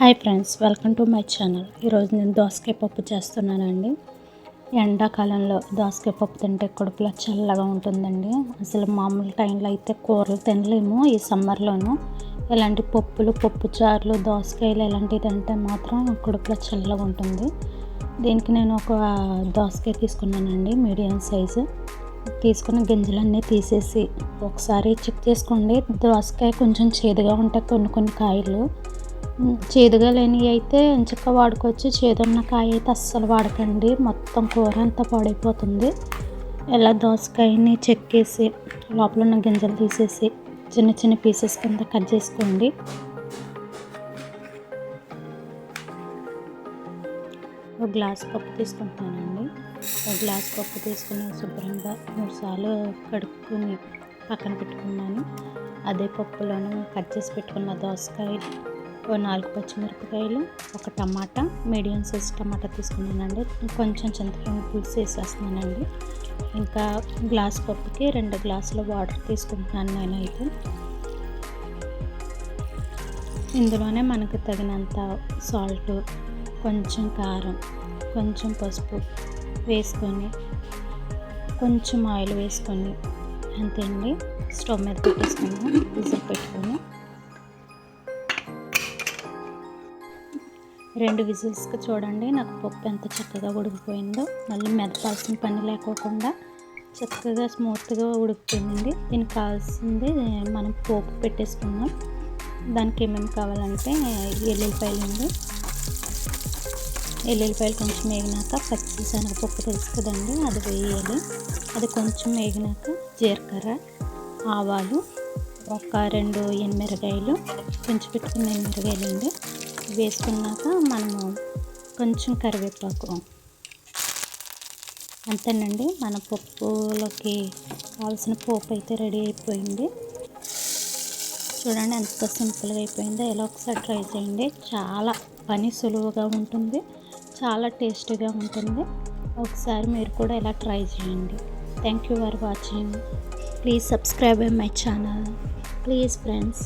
Hi friends welcome to my channel. ఈరోజు నేను దోసకాయ పప్పు చేస్తున్నానండి. ఎండాకాలంలో దోసకాయ పప్పు తింటే కడుపులో చల్లగా ఉంటుందండి. అసలు మామూలు టైంలో అయితే కూరలు తినలేము ఈ సమ్మర్లోనూ. ఇలాంటి పప్పులు పప్పు చారులు దోసకాయలు ఇలాంటివి తింటే మాత్రం కడుపులో చల్లగా ఉంటుంది. దీనికి నేను ఒక దోసకాయ తీసుకున్నానండి మీడియం సైజు. తీసుకున్న గింజలన్నీ తీసేసి ఒకసారి చెక్ చేసుకోండి. దోసకాయ కొంచెం చేదుగా ఉంటాయి కొన్ని కొన్ని కాయలు చేదుగా లేనివి అయితే ఎంచక్క వాడుకోవచ్చు. చేదున్న కాయ అయితే అస్సలు వాడకండి. మొత్తం కూర అంతా పాడైపోతుంది. ఇలా దోసకాయని చెక్కేసి లోపల ఉన్న గింజలు తీసేసి చిన్న చిన్న పీసెస్ కింద కట్ చేసుకోండి. ఒక గ్లాస్ పప్పు తీసుకుంటానండి. ఒక గ్లాస్ పప్పు తీసుకుని శుభ్రంగా మూడుసార్లు కడుక్కుని పక్కన పెట్టుకున్నాను. అదే పప్పులోను కట్ చేసి పెట్టుకున్న దోసకాయలు ఓ నాలుగు పచ్చిమిరపకాయలు ఒక టమాటా మీడియం సైజ్ టమాటా తీసుకున్నానండి. కొంచెం చింతపండు పులుసు వేసేస్తున్నానండి. ఇంకా గ్లాస్ పప్పుకి రెండు గ్లాసుల వాటర్ తీసుకుంటున్నాను నేనైతే. ఇందులోనే మనకు తగినంత సాల్ట్ కొంచెం కారం కొంచెం పసుపు వేసుకొని కొంచెం ఆయిల్ వేసుకొని అంతే అండి. స్టవ్ మీద పెట్టేసుకున్నాం విజిల్ పెట్టుకొని. రెండు విజిల్స్కి చూడండి. నాకు పప్పు ఎంత చక్కగా ఉడికిపోయిందో. మళ్ళీ మెదపాల్సిన పని లేకోకుండా చక్కగా స్మూత్గా ఉడికిపోయింది. దీనికి కావాల్సింది మనం పోపు పెట్టేసుకుందాం. దానికి ఏమేమి కావాలంటే ఎల్లుల్లిపాయలు అండి. ఎల్లుల్లిపాయలు కొంచెం వేగినాక పచ్చి శనగపప్పు తెలుసు కదండి అది వేయాలి. అది కొంచెం వేగినాక జీలకర్ర ఆవాలు ఒక రెండు ఎనిమిరకాయలు పెంచి పెట్టుకున్న ఎనిమిరకాయలు అండి వేసుకున్నాక మనము కొంచెం కరివేపాకు అంతేనండి. మన పప్పులోకి కావాల్సిన పోపు అయితే రెడీ అయిపోయింది. చూడండి ఎంత సింపుల్గా అయిపోయిందో. ఎలా ఒకసారి ట్రై చేయండి. చాలా పని సులువుగా ఉంటుంది. చాలా టేస్టీగా ఉంటుంది. ఒకసారి మీరు కూడా ఇలా ట్రై చేయండి. Thank you for watching please subscribe my channel please friends